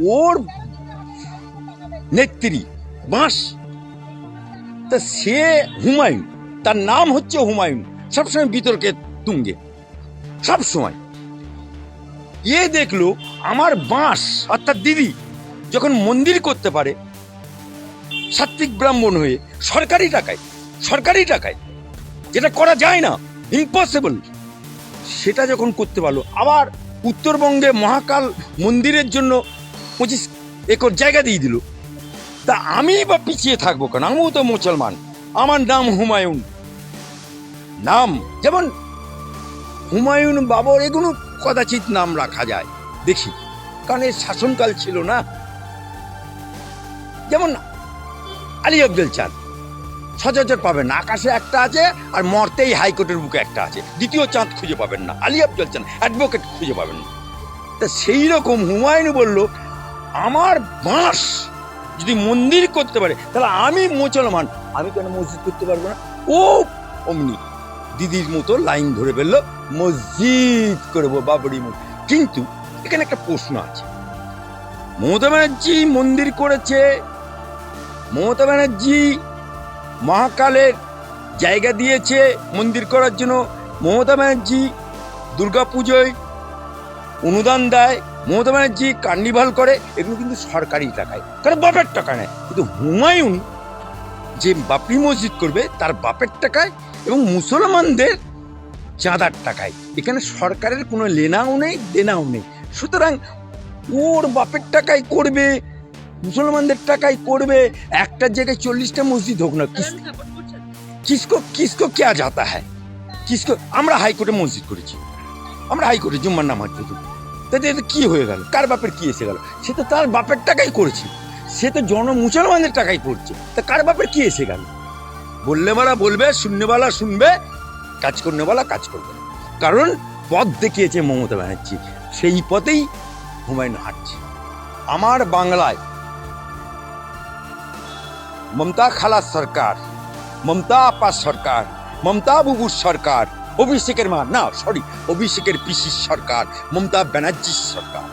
ওর নেত্রী, বাঁশ। তা সে হুমায়ুন, তার নাম হচ্ছে হুমায়ুন। সবসময় বিতর্কে তুঙ্গে। সব সময় এ দেখল আমার বাঁশ, অর্থাৎ দিদি, যখন মন্দির করতে পারে সাত্বিক ব্রাহ্মণ হয়ে সরকারি টাকায় সরকারি টাকায়, যেটা করা যায় না ইম্পসিবল সেটা যখন করতে পারল, আবার উত্তরবঙ্গে মহাকাল মন্দিরের জন্য পঁচিশ একর জায়গা দিয়ে দিল। তা আমি বা পিছিয়ে থাকব কেন? আমিও তো মুসলমান। আমার নাম হুমায়ুন। নাম যেমন হুমায়ুন বাবর, এগুলো কদাচিৎ নাম রাখা যায়। দেখি, কারণ এর শাসনকাল ছিল না। যেমন আলী আব্দুল চাঁদ, সচরাচর পাবেন আকাশে একটা আছে আর মর্তেই হাইকোর্টের বুকে একটা আছে। দ্বিতীয় চাঁদ খুঁজে পাবেন না। আলী আব্দুল চাঁদ অ্যাডভোকেট খুঁজে পাবেন না। তা সেই রকম হুমায়ুন বলল আমার বাঁশ। যদি মন্দির করতে পারে, তাহলে আমি মুসলমান। আমি কেন মসজিদ করতে পারব না? ও, অমনি দিদির মতো লাইন ধরে ফেলল মসজিদ করব বাবরি মসজিদ কিন্তু এখানে একটা প্রশ্ন আছে। মমতা ব্যানার্জি মন্দির করেছে। মমতা ব্যানার্জি মহাকালের জায়গা দিয়েছে মন্দির করার জন্য। মমতা ব্যানার্জি দুর্গাপুজোয় অনুদান দেয়। মমতা ব্যানার্জি কার্নিভাল করে এগুলো কিন্তু সরকারি টাকায় কারণ বাপের টাকা নেয়। কিন্তু হুমায়ুন যে বাপরি মসজিদ করবে তার বাপের টাকায় এবং মুসলমানদের চাঁদার টাকায়। এখানে সরকারের কোনো লেনাও নেই দেনাও নেই। সুতরাং ওর বাপের টাকায় করবে মুসলমানদের টাকায় করবে একটা জায়গায় চল্লিশটা মসজিদ হোক না কিস- কিসকো কিসকো কে যাতা হ্যায়? কিসকো আমরা হাইকোর্টে মসজিদ করেছি। আমরা হাইকোর্টে জুম্মার নামাজ পড়ি তাতে এতে কি হয়ে গেল? কার বাপের কি এসে গেল? সে তো তার বাপের টাকাই করেছে। সে তো জন মুসলমানদের টাকাই করছে। তা কার বাপের কি এসে গেল? বললেওয়ালা বলবে শূন্যওয়ালা শুনবে, কাজ করনেওয়ালা কাজ করবে। কারণ পথ দেখিয়েছে মমতা ব্যানার্জি। সেই পথেই হুমায়ুন হাঁটছে। আমার বাংলায় মমতা খালা সরকার, মমতা আপা সরকার, মমতা বুবুর সরকার অভিষেকের মা, না সরি অভিষেকের পিসির সরকার, মমতা ব্যানার্জির সরকার।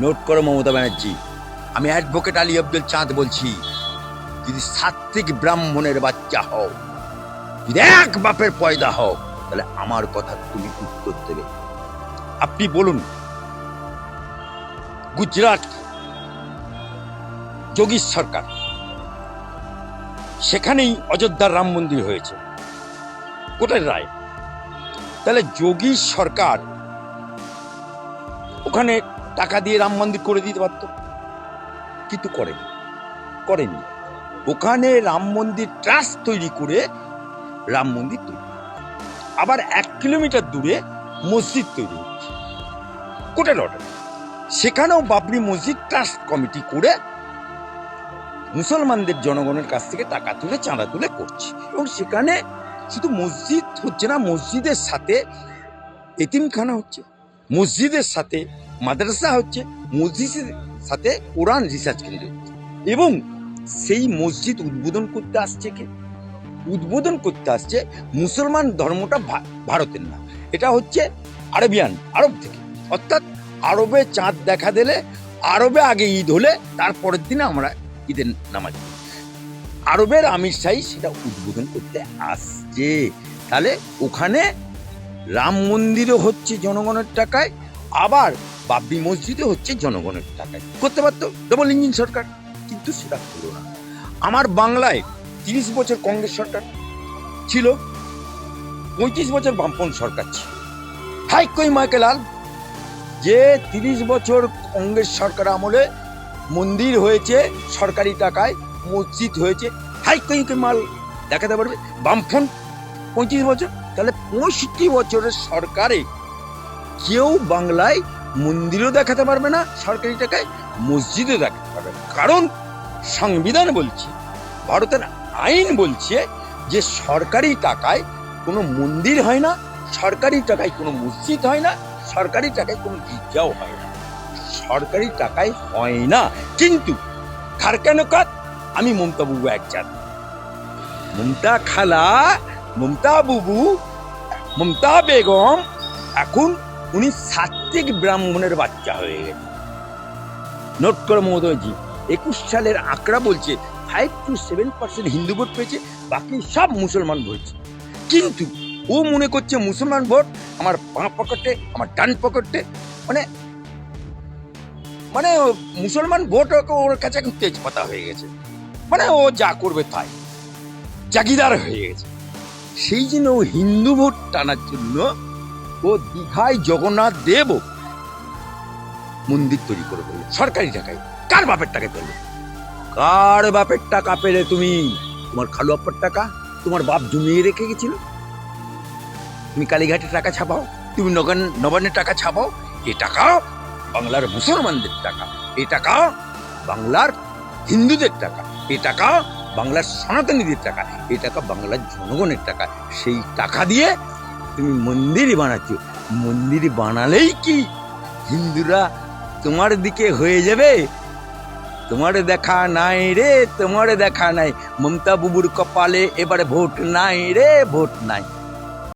নোট করো মমতা ব্যানার্জি, আমি অ্যাডভোকেট আলী আব্দুল চাঁদ বলছি, যদি সাত্বিক ব্রাহ্মণের বাচ্চা হও, যদি এক বাপের পয়দা হও, তাহলে আমার কথা তুমি উত্তর দেবে। আপনি বলুন, গুজরাট যোগীর সরকার সেখানেই অযোধ্যার রাম মন্দির হয়েছে। কোটায় রায়? তাহলে যোগী সরকার ওখানে টাকা দিয়ে রাম মন্দির করে দিতে পারত? কিন্তু করেনি করেনি। ওখানে রাম মন্দির ট্রাস্ট তৈরি করে রাম মন্দির তৈরি। আবার এক কিলোমিটার দূরে মসজিদ তৈরি হচ্ছে। কোটাল অর্ডার সেখানেও বাবরি মসজিদ ট্রাস্ট কমিটি করে মুসলমানদের জনগণের কাছ থেকে টাকা তুলে, চাঁদা তুলে করছে। এবং সেখানে শুধু মসজিদ হচ্ছে না, মসজিদের সাথে এতিমখানা হচ্ছে, মসজিদের সাথে মাদ্রাসা হচ্ছে, মসজিদের সাথে কোরআন রিসার্চ কেন্দ্র। এবং সেই মসজিদ উদ্বোধন করতে আসছে কে? উদ্বোধন করতে আসছে মুসলমান ধর্মটা ভারতের না। এটা হচ্ছে আরবিয়ান, আরব থেকে। অর্থাৎ আরবে চাঁদ দেখা দিলে, আরবে আগে ঈদ হলে, তারপরের দিনে আমরা ঈদের নামাজ। আরবের আমির শাহী সেটা উদ্বোধন করতে আসছে। তাহলে ওখানে রাম মন্দিরও হচ্ছে জনগণের টাকায়, আবার বাবরি মসজিদও হচ্ছে জনগণের টাকায়। করতে পারতো ডবল ইঞ্জিন সরকার, কিন্তু সেটা হলো না। আমার বাংলায় তিরিশ বছর কংগ্রেস সরকার ছিল, পঁয়ত্রিশ বছর বামপন সরকার ছিল। হাই কই মাইকেলাল যে তিরিশ বছর কংগ্রেস সরকার আমলে মন্দির হয়েছে, সরকারি টাকায় মসজিদ হয়েছে। হাই মাল দেখাতে পারবে? বামফ্রন্ট, পঁয়ত্রিশ বছর। তাহলে পঁয়ষট্টি বছরের সরকারে কেউ বাংলায় মন্দিরও দেখাতে পারবে না, সরকারি টাকায় মসজিদও দেখাতে পারবে না। কারণ সংবিধান বলছে, ভারতের আইন বলছে যে সরকারি টাকায় কোনো মন্দির হয় না, সরকারি টাকায় কোনো মসজিদ হয় না, সরকারি টাকায় কোনো গির্জাও হয় না। সরকারি টাকায় হয় না। কিন্তু কার কেন কাজ আমি মমতা বুবু একজন। মমতা খালা, মমতা বুবু, মমতা বেগম, এখন উনি সাত্বিক ব্রাহ্মণের বাচ্চা হয়ে গেছে। নোট করে মহোদয়জি একুশ সালের আঁকড়া বলছে five two seven percent Hindu vote পেয়েছে, বাকি সব মুসলমান ভোটছে কিন্তু ও মনে করছে মুসলমান ভোট আমার বাঁ পকেটে, আমার ডান পকেটে মানে মানে মুসলমান ভোট ওর কাছে এখন তেজপাতা হয়ে গেছে। মানে ও যা করবে তাই। জাগিদার হয়ে গেছে। সেই জন্য ও হিন্দু ভোট টানার জন্য ও দীঘায় জগন্নাথ দেব মন্দির তৈরি করে ফেলল, সরকারি টাকায়। কার বাপের টাকায় পেলে? কার বাপের টাকা পেলে তুমি? তোমার খালু আপ্পার টাকা? তোমার বাপ জমিয়ে রেখে গেছিল? তুমি কালীঘাটের টাকা ছাপাও, তুমি নগন নবান্নের টাকা ছাপাও, এ টাকা বাংলার মুসলমানদের টাকা, এ টাকা বাংলার হিন্দুদের টাকা, এ টাকা বাংলার সনাতনীদের টাকা, এ টাকা বাংলার জনগণের টাকা। সেই টাকা দিয়ে তুমি মন্দির বানাচ্ছ। মন্দির বানালেই কি হিন্দুরা তোমার দিকে হয়ে যাবে? তোমার দেখা নাই রে, তোমার দেখা নাই। মমতা বুবুর কপালে এবারে ভোট নাই রে, ভোট নাই।